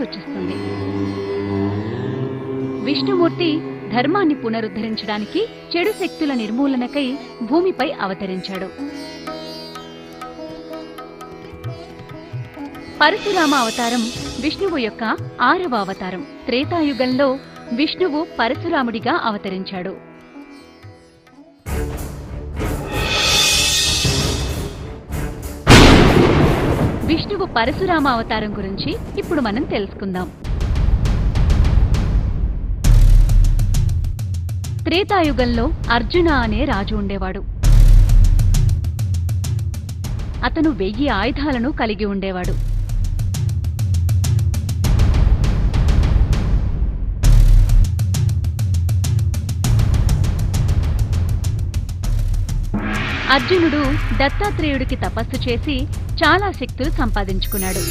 సూచిస్తుంది. విష్ణుమూర్తి ధర్మాన్ని పునరుద్ధరించడానికి చెడు శక్తుల నిర్మూలనకై భూమిపై అవతరించాడు. పరశురామ అవతారం విష్ణువు యొక్క ఆరవ అవతారం. త్రేతాయుగంలో విష్ణువు పరశురాముడిగా అవతరించాడు. విష్ణువు పరశురామ అవతారం గురించి ఇప్పుడు మనం తెలుసుకుందాం. త్రేతాయుగంలో అర్జున అనే రాజు ఉండేవాడు. అతను వెయ్యి ఆయుధాలను కలిగి ఉండేవాడు. అర్జునుడు దత్తాత్రేయుడికి తపస్సు చేసి చాలా శక్తులు సంపాదించుకున్నాడు.